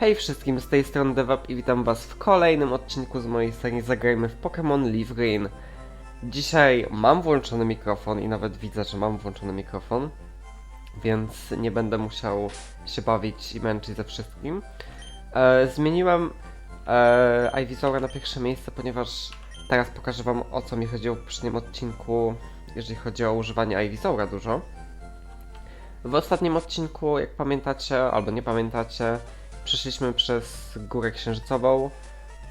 Hej wszystkim, z tej strony Devap i witam was w kolejnym odcinku z mojej serii Zagrajmy w Pokémon Leaf Green. Dzisiaj mam włączony mikrofon i nawet widzę, że mam włączony mikrofon, więc nie będę musiał się bawić i męczyć ze wszystkim. E, zmieniłem e, Ivysaura na pierwsze miejsce, ponieważ teraz pokażę wam o co mi chodziło w poprzednim odcinku, jeżeli chodzi o używanie Ivysaura dużo. W ostatnim odcinku, jak pamiętacie, albo nie pamiętacie, przeszliśmy przez Górę Księżycową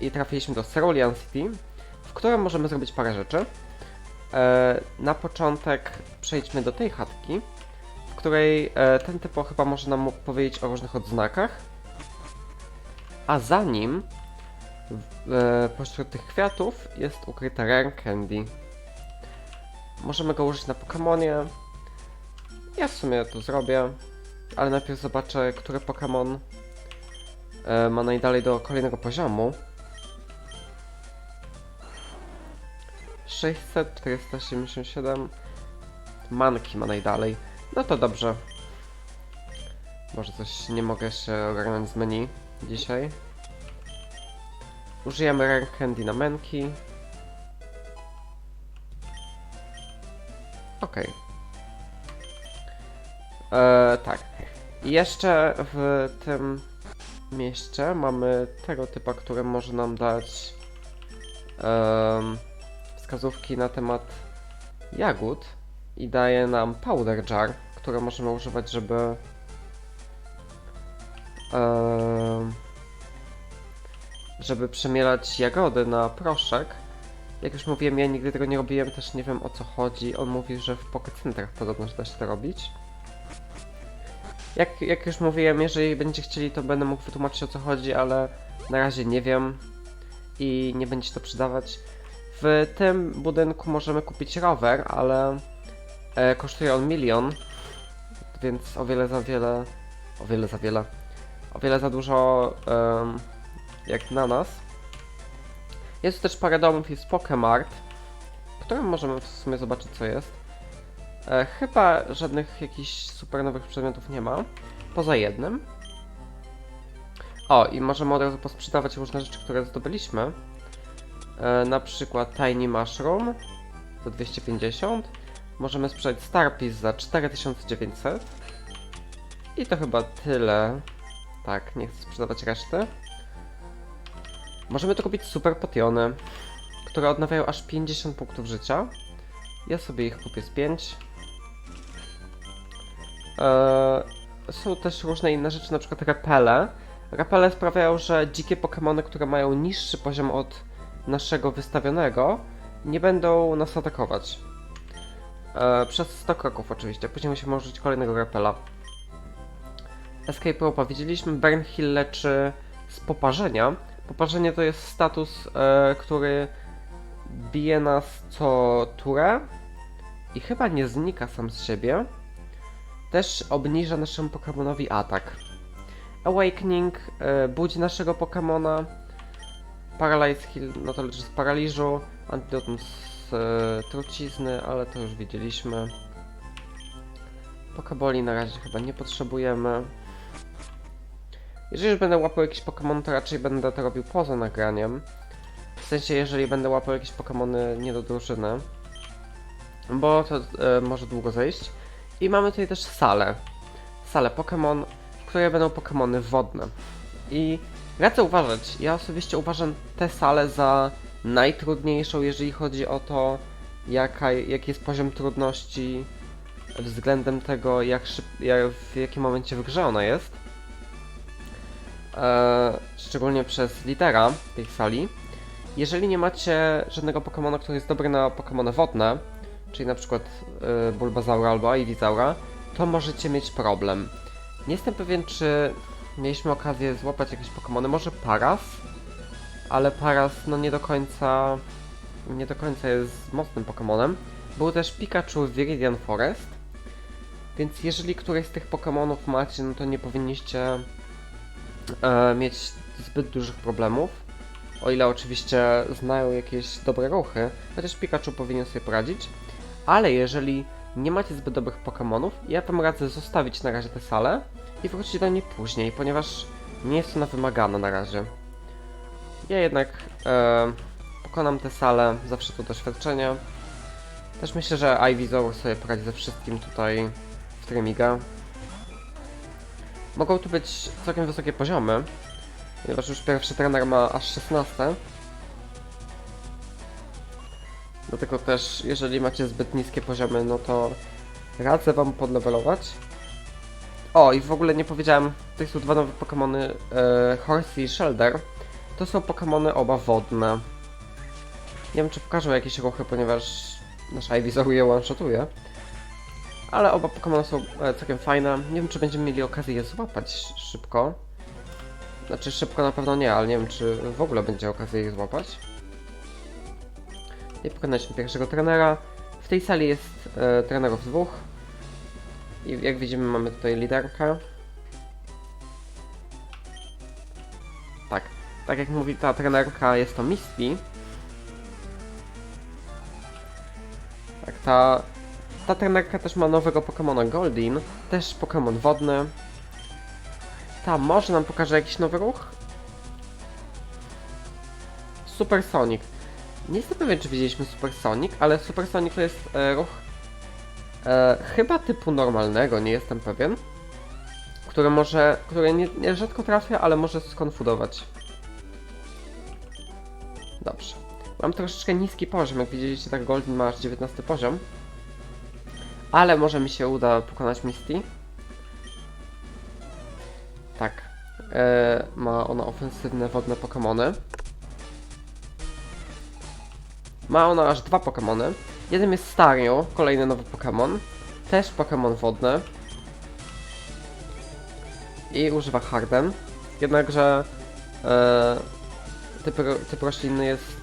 i trafiliśmy do Cerulean City, w którym możemy zrobić parę rzeczy. E, na początek przejdźmy do tej chatki, w której e, ten typo chyba może nam powiedzieć o różnych odznakach. A za nim, e, pośród tych kwiatów, jest ukryte Rare Candy. Możemy go użyć na Pokemonie. Ja w sumie to zrobię, ale najpierw zobaczę, który Pokémon ma najdalej do kolejnego poziomu. 600, 477. Manki ma najdalej. No to dobrze. Może coś nie mogę się ogarnąć z menu dzisiaj. Użyjemy Rare na Menki. Okej. E, tak. I jeszcze w tym mieście mamy tego typa, który może nam dać em, wskazówki na temat jagód i daje nam powder jar, które możemy używać, żeby em, żeby przemielać jagody na proszek. Jak już mówiłem, ja nigdy tego nie robiłem, też nie wiem o co chodzi. On mówi, że w pokecentrach podobno że da się to robić. Jak, jak już mówiłem, jeżeli będziecie chcieli, to będę mógł wytłumaczyć o co chodzi, ale na razie nie wiem i nie będzie to przydawać. W tym budynku możemy kupić rower, ale e, kosztuje on milion, więc o wiele za wiele, o wiele za wiele, o wiele za dużo jak na nas. Jest tu też parę domów jest Pokemart, w którym możemy w sumie zobaczyć co jest. E, chyba żadnych jakichś super nowych przedmiotów nie ma. Poza jednym. O, i możemy od razu posprzedawać różne rzeczy, które zdobyliśmy. E, na przykład Tiny Mushroom za 250. Możemy sprzedać Starpiece za 4900. I to chyba tyle. Tak, nie chcę sprzedawać reszty. Możemy tu kupić super potiony, które odnawiają aż 50 punktów życia. Ja sobie ich kupię z 5. Eee, są też różne inne rzeczy, na przykład repele. Repele sprawiają, że dzikie Pokémony, które mają niższy poziom od naszego wystawionego, nie będą nas atakować. Eee, przez 100 kroków oczywiście. Później musimy użyć kolejnego repela. Escape Rope'a widzieliśmy. Bernhill leczy z poparzenia. Poparzenie to jest status, e, który bije nas co turę i chyba nie znika sam z siebie. Też obniża naszemu Pokemonowi atak. Awakening e, budzi naszego Pokemona. Paralyze Heal, no to leczy z paraliżu. Antidotum z e, trucizny, ale to już widzieliśmy. Pokeboli na razie chyba nie potrzebujemy. Jeżeli już będę łapał jakiś Pokémon, to raczej będę to robił poza nagraniem. W sensie, jeżeli będę łapał jakieś Pokémony nie do drużyny. Bo to e, może długo zejść. I mamy tutaj też salę. Salę Pokémon, w której będą Pokémony wodne. I radzę uważać, ja osobiście uważam tę salę za najtrudniejszą, jeżeli chodzi o to, jaka, jaki jest poziom trudności względem tego, jak szyb, jak, w jakim momencie w grze ona jest. Eee, szczególnie przez litera tej sali. Jeżeli nie macie żadnego Pokemona, który jest dobry na Pokemony wodne, czyli na przykład y, Bulbazaura albo Ivysaura, to możecie mieć problem. Nie jestem pewien, czy mieliśmy okazję złapać jakieś Pokemony, może Paras, ale Paras no nie do końca nie do końca jest mocnym Pokemonem. Był też Pikachu w Viridian Forest, więc jeżeli któryś z tych Pokemonów macie, no to nie powinniście e, mieć zbyt dużych problemów. O ile oczywiście znają jakieś dobre ruchy, chociaż Pikachu powinien sobie poradzić. Ale jeżeli nie macie zbyt dobrych Pokémonów, ja wam radzę zostawić na razie tę salę i wrócić do niej później, ponieważ Nie jest ona wymagana na razie. Ja jednak e, pokonam tę salę, zawsze to doświadczenie. Też myślę, że Ivy sobie poradzi ze wszystkim tutaj w Tremiga. Mogą tu być całkiem wysokie poziomy, ponieważ już pierwszy trener ma aż 16. Dlatego też, jeżeli macie zbyt niskie poziomy, no to radzę wam podlevelować. O, i w ogóle nie powiedziałem, to są dwa nowe Pokémony, e, Horsey i Shelder. To są Pokémony oba wodne. Nie wiem, czy pokażę jakieś ruchy, ponieważ nasz Ivysaur je one-shotuje. Ale oba Pokémony są e, całkiem fajne. Nie wiem, czy będziemy mieli okazję je złapać szybko. Znaczy, szybko na pewno nie, ale nie wiem, czy w ogóle będzie okazja je złapać. I pokonaliśmy pierwszego trenera. W tej sali jest e, trenerów dwóch. I jak widzimy mamy tutaj liderkę. Tak, tak jak mówi ta trenerka jest to Misty. Tak, ta, ta trenerka też ma nowego Pokemona Goldin, też Pokemon wodny. Ta może nam pokaże jakiś nowy ruch? Super Sonic. Nie jestem pewien, czy widzieliśmy Super Sonic, ale Super Sonic to jest e, ruch e, chyba typu normalnego, nie jestem pewien. Który może, który nie, nie rzadko trafia, ale może skonfudować. Dobrze. Mam troszeczkę niski poziom, jak widzieliście, tak Golden ma aż 19 poziom. Ale może mi się uda pokonać Misty. Tak. E, ma ona ofensywne wodne Pokémony. Ma ona aż dwa Pokémony. Jeden jest Stario, kolejny nowy Pokémon. Też Pokémon wodny. I używa Harden. Jednakże e, typ, typ roślinny jest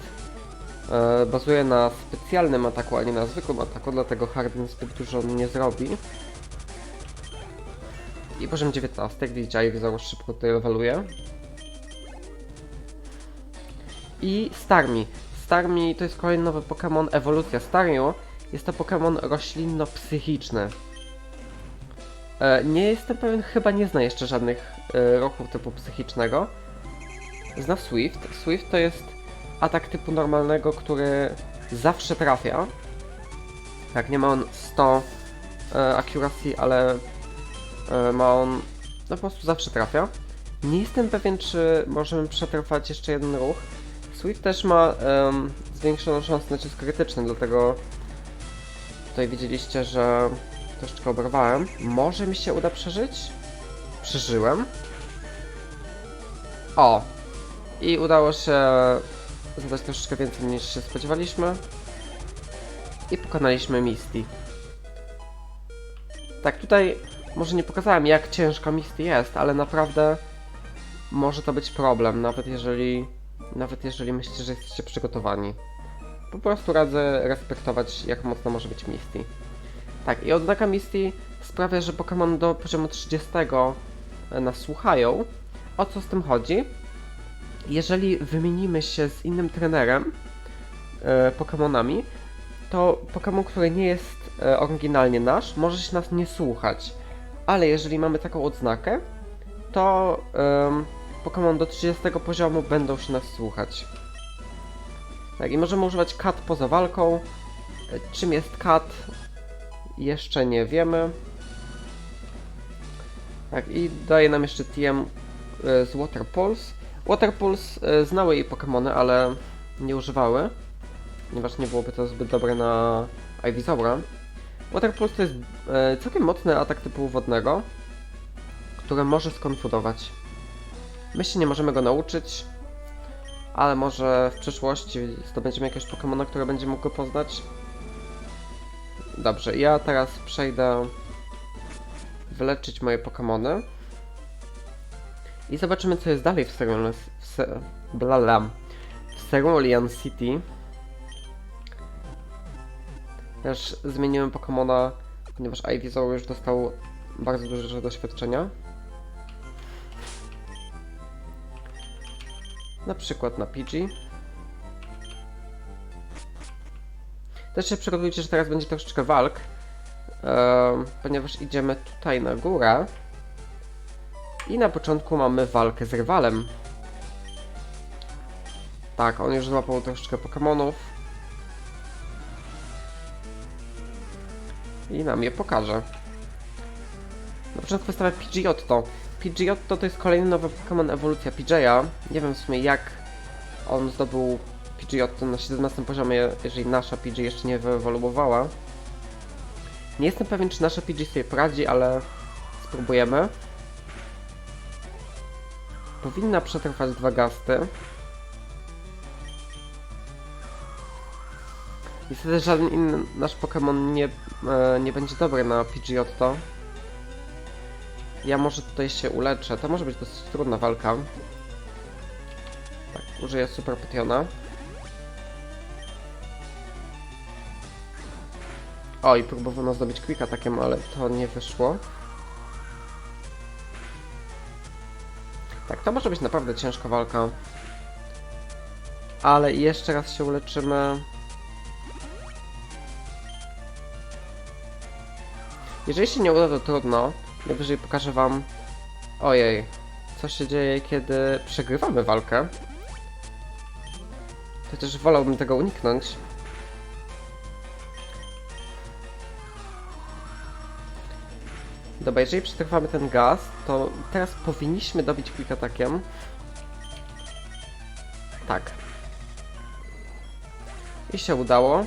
e, bazuje na specjalnym ataku, a nie na zwykłym ataku, dlatego Harden zbyt dużo nie zrobi. I poziom 19, jak widzicie, Ivysaur szybko tutaj leveluje. I Starmi. Starmi to jest kolejny nowy Pokémon, ewolucja Stario. Jest to Pokémon roślinno-psychiczny. E, nie jestem pewien, chyba nie zna jeszcze żadnych e, ruchów typu psychicznego. Zna Swift. Swift to jest atak typu normalnego, który zawsze trafia. Tak, nie ma on 100 e, ale e, ma on no po prostu zawsze trafia. Nie jestem pewien, czy możemy przetrwać jeszcze jeden ruch. Swift też ma em, zwiększoną szansę na cios krytyczny, dlatego tutaj widzieliście, że troszeczkę oberwałem. Może mi się uda przeżyć? Przeżyłem. O! I udało się zadać troszeczkę więcej niż się spodziewaliśmy. I pokonaliśmy Misty. Tak, tutaj może nie pokazałem jak ciężka Misty jest, ale naprawdę może to być problem, nawet jeżeli nawet jeżeli myślicie, że jesteście przygotowani. Po prostu radzę respektować jak mocno może być Misty. Tak, i odznaka Misty sprawia, że Pokémon do poziomu 30 nas słuchają. O co z tym chodzi? Jeżeli wymienimy się z innym trenerem e, Pokémonami, to Pokémon, który nie jest e, oryginalnie nasz, może się nas nie słuchać. Ale jeżeli mamy taką odznakę, to em, Pokémon do 30 poziomu będą się nas słuchać. Tak, i możemy używać kat poza walką. Czym jest kat? Jeszcze nie wiemy. Tak, i daje nam jeszcze TM e, z Water Pulse. Water Pulse e, znały jej Pokémony, ale nie używały, ponieważ nie byłoby to zbyt dobre na Ivysaura. Water Pulse to jest e, całkiem mocny atak typu wodnego, który może skonfudować. My się nie możemy go nauczyć, ale może w przyszłości zdobędziemy jakiegoś Pokemona, który będzie mógł go poznać. Dobrze, ja teraz przejdę wyleczyć moje Pokemony. I zobaczymy, co jest dalej w Cerulean, w, se, blala, w Cerulean City. Też zmieniłem Pokemona, ponieważ Ivysaur już dostał bardzo dużo doświadczenia. Na przykład na PG. Też się przygotujcie, że teraz będzie troszeczkę walk, ponieważ idziemy tutaj na górę. I na początku mamy walkę z rywalem. Tak, on już złapał troszeczkę Pokémonów. I nam je pokaże. Na początku wystawia Pidgeotto. Pidgeotto to jest kolejny nowy Pokémon ewolucja Pidgeya. Nie wiem w sumie jak on zdobył Pidgeotto na 17 poziomie, jeżeli nasza Pidgey jeszcze nie wyewoluowała. Nie jestem pewien, czy nasza Pidgey sobie poradzi, ale spróbujemy. Powinna przetrwać dwa gasty. Niestety żaden inny nasz Pokémon nie, e, nie będzie dobry na Pidgeotto. Ja może tutaj się uleczę. To może być dosyć trudna walka. Tak, użyję Super Potiona. O, i próbowano zdobyć quick atakiem, ale to nie wyszło. Tak, to może być naprawdę ciężka walka. Ale jeszcze raz się uleczymy. Jeżeli się nie uda, to trudno. Najwyżej pokażę wam... Ojej, co się dzieje, kiedy przegrywamy walkę. Chociaż wolałbym tego uniknąć. Dobra, jeżeli przetrwamy ten gaz, to teraz powinniśmy dobić quick atakiem. Tak. I się udało.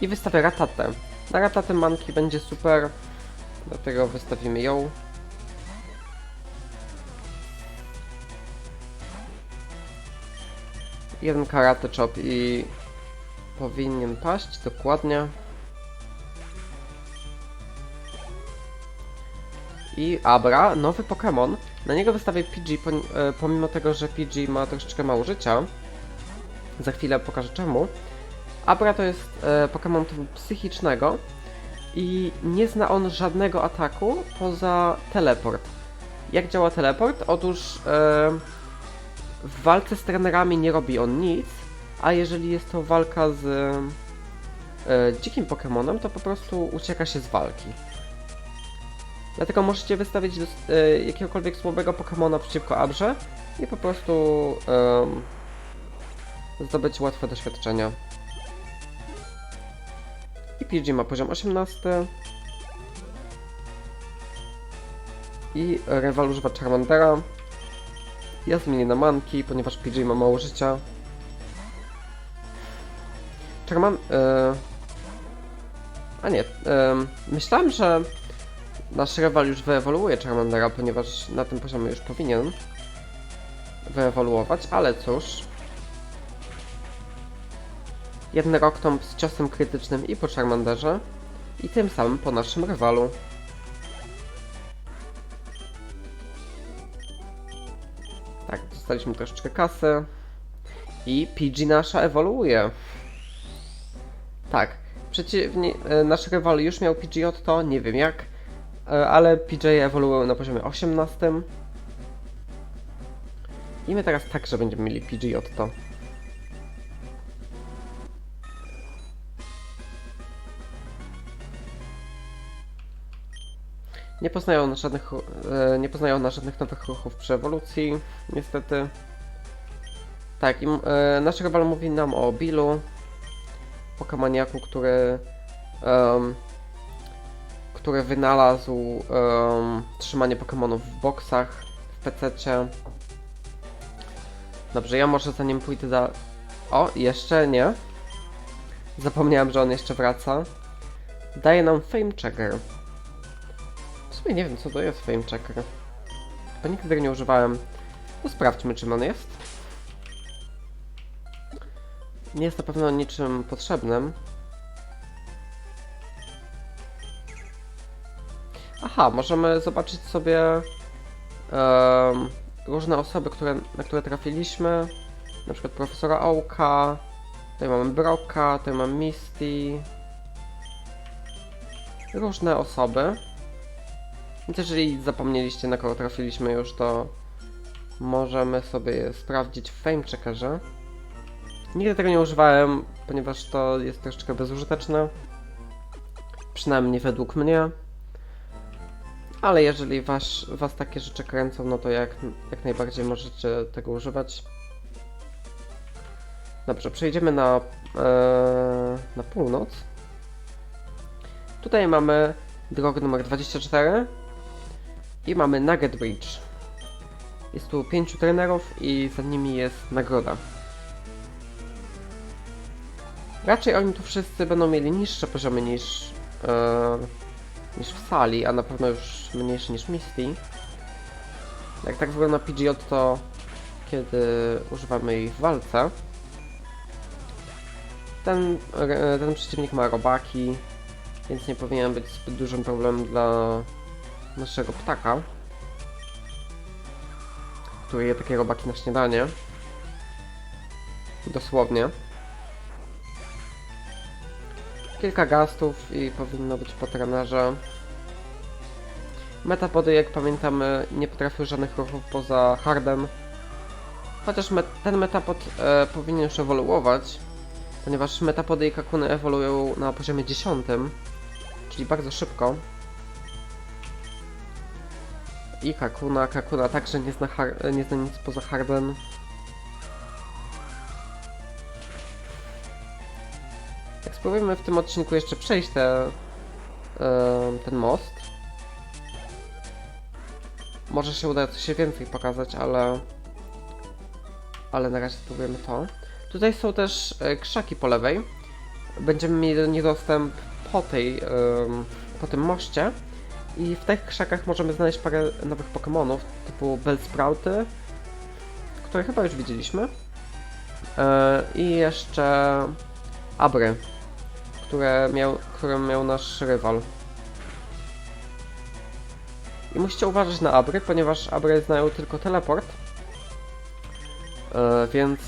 I wystawię ratatę. Na ratatę manki będzie super, dlatego wystawimy ją. Jeden karate chop i powinien paść, dokładnie. I Abra, nowy Pokémon. Na niego wystawię PG, e, pomimo tego, że PG ma troszeczkę mało życia. Za chwilę pokażę czemu. Abra to jest e, Pokémon typu psychicznego i nie zna on żadnego ataku poza teleport. Jak działa teleport? Otóż e, w walce z trenerami nie robi on nic, a jeżeli jest to walka z e, dzikim Pokémonem, to po prostu ucieka się z walki. Dlatego możecie wystawić e, jakiegokolwiek słabego Pokémona przeciwko Abrze i po prostu em, zdobyć łatwe doświadczenia. I PG ma poziom 18. I rywal używa Charmandera. Ja zmienię na manki, ponieważ PG ma mało życia. Charman... E... A nie, e... myślałem, że nasz rywal już wyewoluuje Charmandera, ponieważ na tym poziomie już powinien wyewoluować, ale cóż. Jeden Rocktomb z ciosem krytycznym i po Charmanderze i tym samym po naszym rywalu. Tak, dostaliśmy troszeczkę kasy i PG nasza ewoluuje. Tak, przeciwnie, e, nasz rywal już miał PG Otto, nie wiem jak, e, ale PJ ewoluował na poziomie 18. I my teraz także będziemy mieli PG Otto. Nie poznają nas żadnych, e, nie poznają nas żadnych nowych ruchów przy ewolucji, niestety. Tak, i e, nasz rywal mówi nam o Billu, Pokémoniaku, który, em, który wynalazł em, trzymanie Pokémonów w boksach w PC-cie. Dobrze, ja może zanim pójdę da... O, jeszcze nie. Zapomniałem, że on jeszcze wraca. Daje nam Fame Checker. Sumie nie wiem, co to jest Fame Checker. Bo nigdy tego nie używałem. No sprawdźmy, czym on jest. Nie jest na pewno niczym potrzebnym. Aha, możemy zobaczyć sobie em, różne osoby, które, na które trafiliśmy. Na przykład profesora Ołka. Tutaj mamy Broka, tutaj mamy Misty. Różne osoby. Więc jeżeli zapomnieliście na kogo trafiliśmy już, to możemy sobie sprawdzić w Fame Checkerze. Nigdy tego nie używałem, ponieważ to jest troszeczkę bezużyteczne. Przynajmniej według mnie. Ale jeżeli was, was takie rzeczy kręcą, no to jak, jak najbardziej możecie tego używać. Dobrze, przejdziemy na, e, na północ. Tutaj mamy drogę numer 24 i mamy Nugget Bridge. Jest tu pięciu trenerów i za nimi jest nagroda. Raczej oni tu wszyscy będą mieli niższe poziomy niż, e, niż w sali, a na pewno już mniejsze niż Misty. Jak tak wygląda PGO, to kiedy używamy ich w walce. Ten, e, ten przeciwnik ma robaki, więc nie powinien być zbyt dużym problemem dla naszego ptaka, który je takie robaki na śniadanie. Dosłownie. Kilka gastów i powinno być po trenerze. Metapody, jak pamiętamy, nie potrafiły żadnych ruchów poza hardem. Chociaż ten metapod e, powinien już ewoluować, ponieważ metapody i kakuny ewoluują na poziomie 10, czyli bardzo szybko. I kakuna, kakuna także nie zna, nie zna nic poza hardem. Jak spróbujemy w tym odcinku jeszcze przejść te, em, ten most, może się uda coś więcej pokazać, ale ale na razie spróbujemy to. Tutaj są też e, krzaki po lewej. Będziemy mieli do nich dostęp po tej, po tym moście. I w tych krzakach możemy znaleźć parę nowych Pokémonów, typu Bellsprouty, które chyba już widzieliśmy. E, I jeszcze Abry, które miał, miał nasz rywal. I musicie uważać na Abry, ponieważ Abry znają tylko teleport. E, więc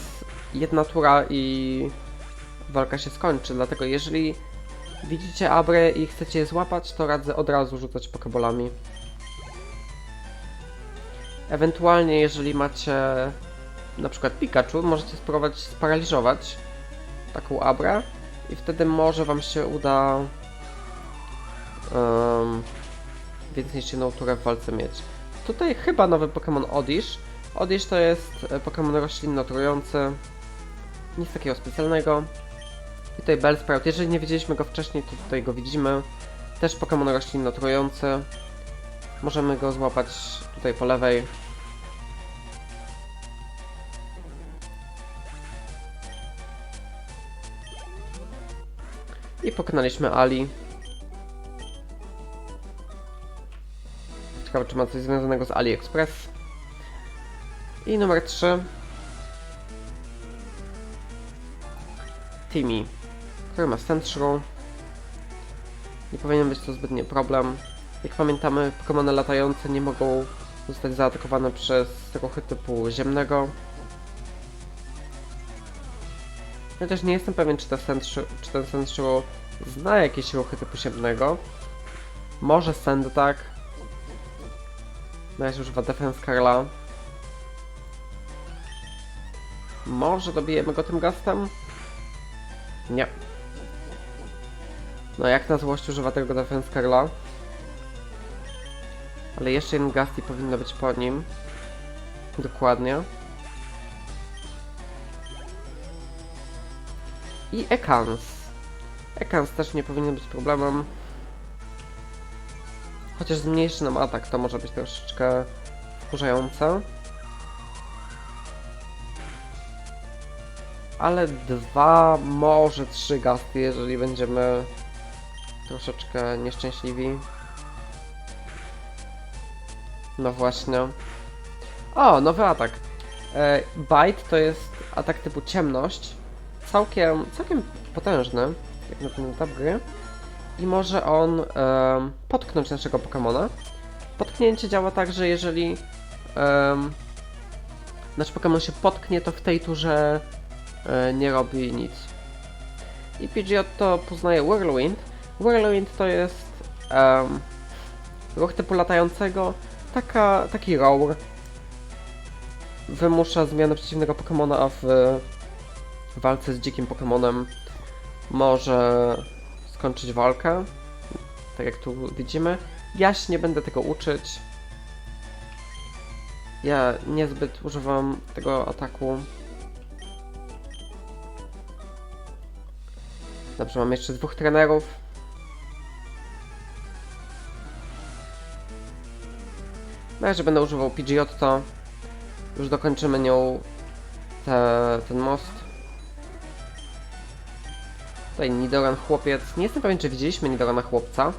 jedna tura i walka się skończy. Dlatego jeżeli widzicie Abrę i chcecie je złapać, to radzę od razu rzucać pokebolami. Ewentualnie, jeżeli macie na przykład Pikachu, możecie spróbować sparaliżować taką Abrę i wtedy może Wam się uda um, więcej niż jedną turę w walce mieć. Tutaj chyba nowy Pokémon Odish. Odish to jest e, Pokémon roślinno-trujący. Nic takiego specjalnego. I tutaj Bellsprout. Jeżeli nie widzieliśmy go wcześniej, to tutaj go widzimy. Też Pokémon roślinno-trujący. Możemy go złapać tutaj po lewej. I pokonaliśmy Ali. Ciekawe, czy ma coś związanego z AliExpress. I numer 3. Timmy, który ma Sentry. Nie powinien być to zbytnie problem. Jak pamiętamy, Pokémony latające nie mogą zostać zaatakowane przez ruchy typu ziemnego. Ja też nie jestem pewien, czy, Sentry, czy ten Sentry zna jakieś ruchy typu ziemnego. Może Send tak. Na razie używa Defense Carla. Może dobijemy go tym gastem? Nie. No jak na złość używa tego Defense. Ale jeszcze jeden gast i powinno być po nim. Dokładnie. I Ekans. Ekans też nie powinien być problemem. Chociaż zmniejszy nam atak, to może być troszeczkę wkurzające. Ale dwa, może trzy gasty, jeżeli będziemy troszeczkę nieszczęśliwi. No właśnie. O, nowy atak. E, Bite to jest atak typu ciemność. Całkiem, całkiem potężny, jak na ten etap gry. I może on em, potknąć naszego Pokemona. Potknięcie działa tak, że jeżeli em, nasz Pokemon się potknie, to w tej turze e, nie robi nic. I Pidgeot to poznaje Whirlwind. Whirlwind to jest em, ruch typu latającego, taka, taki roar. Wymusza zmianę przeciwnego Pokemona, a w walce z dzikim Pokemonem może skończyć walkę. Tak jak tu widzimy. Ja się nie będę tego uczyć. Ja niezbyt używam tego ataku. Dobrze, mam jeszcze dwóch trenerów. Na razie będę używał Pidgeotto. Już dokończymy nią te, ten most. Tutaj Nidoran chłopiec. Nie jestem pewien, czy widzieliśmy Nidorana chłopca.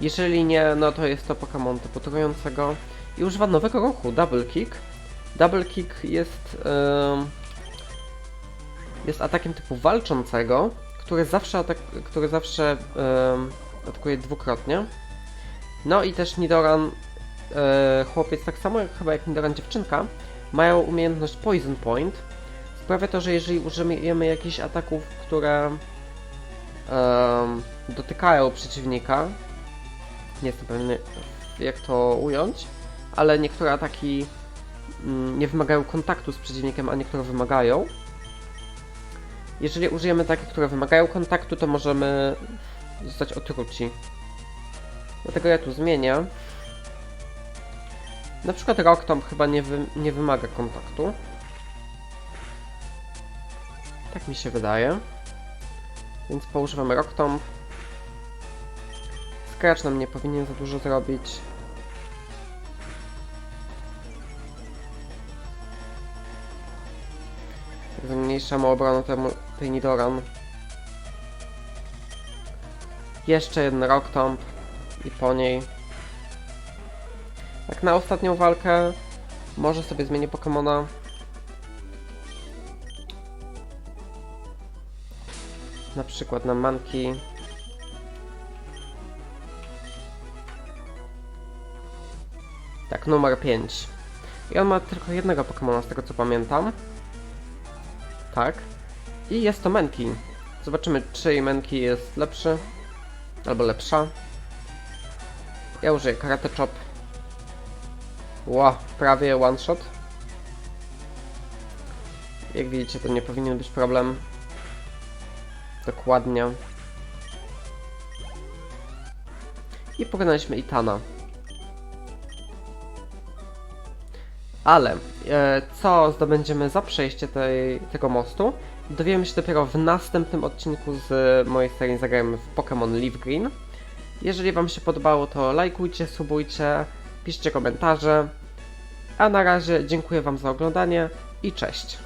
Jeżeli nie, no to jest to Pokémon typu trującego. I używa nowego ruchu, Double Kick. Double Kick jest, ym, jest atakiem typu walczącego, który zawsze, atak, który zawsze ym, atakuje dwukrotnie. No i też Nidoran e, chłopiec, tak samo jak chyba jak Nidoran dziewczynka, mają umiejętność Poison Point. Sprawia to, że jeżeli użyjemy jakichś ataków, które em, dotykają przeciwnika, nie jestem pewien jak to ująć, ale niektóre ataki mm, nie wymagają kontaktu z przeciwnikiem, a niektóre wymagają. Jeżeli użyjemy takich, które wymagają kontaktu, to możemy zostać otruci. Dlatego ja tu zmienię. Na przykład Rock Tomb chyba nie, wy, nie wymaga kontaktu. Tak mi się wydaje. Więc poużywamy Rock Tomb. Scratch nam nie powinien za dużo zrobić. Zmniejszamy obronę temu, tej Nidoran. Jeszcze jeden Rock Tomb i po niej. Jak na ostatnią walkę, może sobie zmienię Pokemona. Na przykład na Manki. Tak, numer 5. I on ma tylko jednego Pokemona z tego co pamiętam. Tak. I jest to Menki. Zobaczymy, czy Menki jest lepszy. Albo lepsza. Ja użyję Karate Chop. Ła, prawie one shot. Jak widzicie, to nie powinien być problem. Dokładnie. I pokonaliśmy Itana. Ale e, co zdobędziemy za przejście tej, tego mostu, dowiemy się dopiero w następnym odcinku z mojej serii Zagrajmy w Pokémon Leaf Green. Jeżeli Wam się podobało, to lajkujcie, subujcie, piszcie komentarze. A na razie dziękuję Wam za oglądanie i cześć.